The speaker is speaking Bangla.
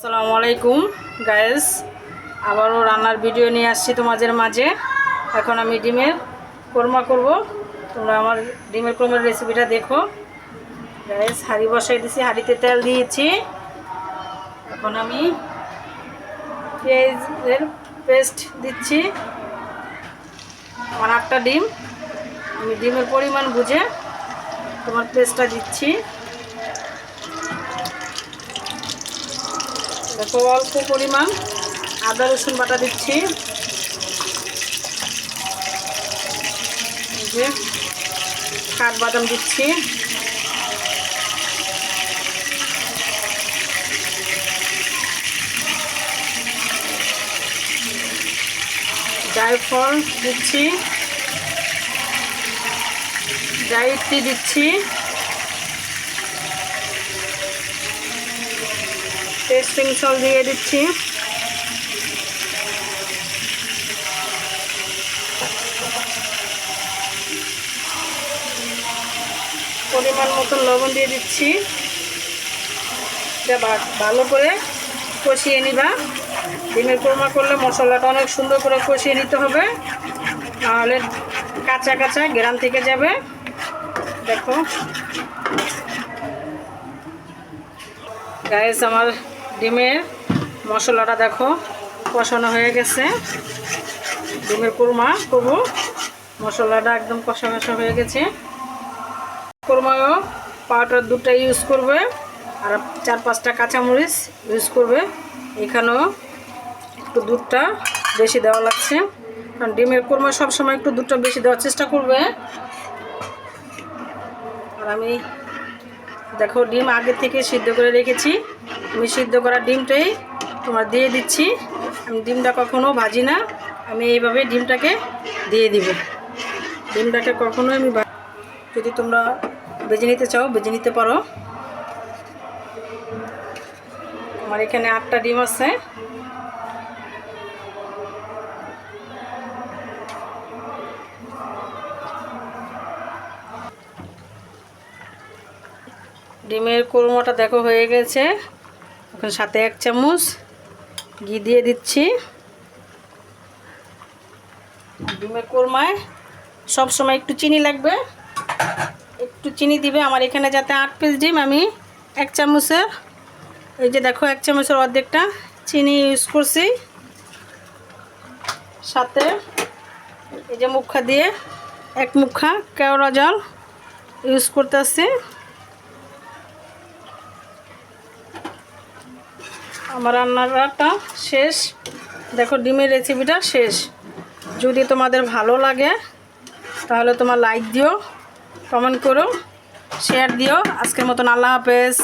আসসালামু আলাইকুম গায়েস আবারও রান্নার ভিডিও নিয়ে আসছি তোমাদের মাঝে। এখন আমি ডিমের কোরমা করব। তোমরা আমার ডিমের কোরমার রেসিপিটা দেখো। গায়েস হাঁড়ি বসাই দিছি, হাঁড়িতে তেল দিয়েছি। এখন আমি পেঁয়াজের পেস্ট দিচ্ছি। আমার আটটা ডিম। আমি ডিমের পরিমাণ বুঝে তোমার পেস্টটা দিচ্ছি। দেখো অল্প পরিমাণ আদা, রসুন বাটা দিচ্ছি। এই যে কাঠবাদাম দিচ্ছি। জায়ফল দিচ্ছি। জায়িত্রী দিচ্ছি। টেস্টিং সল দিয়ে দিচ্ছি। পরিমাণ মতো লবণ দিয়ে দিচ্ছি। এটা ভালো করে কষিয়ে নিবা। ডিমের কোরমা করলে মশলাটা অনেক সুন্দর করে কষিয়ে নিতে হবে। নাহলে কাঁচা কাঁচা গ্রাম থেকে যাবে। দেখো। গায়েস আমার ডিমের মশলাটা দেখো, কষানো হয়ে গেছে। ডিমের কুরমা করব মশলাটা একদম কষা কষা হয়ে গেছে। কুরমাও পাউডার দুটো ইউজ করবে, আর চার পাঁচটা কাঁচামরিচ ইউজ করবে। এখানেও একটু দুধটা বেশি দেওয়া লাগছে। কারণ ডিমের কুরমা সবসময় একটু দুধটা বেশি দেওয়ার চেষ্টা করবে। আর আমি দেখো, ডিম আগে থেকে সিদ্ধ করে রেখেছি। আমি করা ডিমটাই তোমার দিয়ে দিচ্ছি। আমি ডিমটা কখনো ভাজি না। আমি এইভাবে ডিমটাকে দিয়ে দিব। ডিমটাকে কখনো আমি যদি তোমরা বেজে নিতে চাও, বেজে নিতে পারো। আমার এখানে আটটা ডিম আছে। ডিমের কোরমাটা দেখো হয়ে গেছে। এখন সাথে এক চামচ ঘি দিয়ে দিচ্ছি। ডিমের কোরমায় সব সময় একটু চিনি লাগবে। একটু চিনি দিবে আমার এখানে যাতে আট পিস ডিম, আমি এক চামচের, এই যে দেখো এক চামচের অর্ধেকটা চিনি ইউজ করছি। সাথে এই যে মুখা দিয়ে এক মুখা কেওড়া জল ইউজ করতেছি। আমার রান্নাটা শেষ। দেখো ডিমের রেসিপিটা শেষ। যদি তোমাদের ভালো লাগে, তাহলে তোমার লাইক দিও কমেন্ট করো শেয়ার দিও। আজকের মতন আল্লাহ হাফেজ।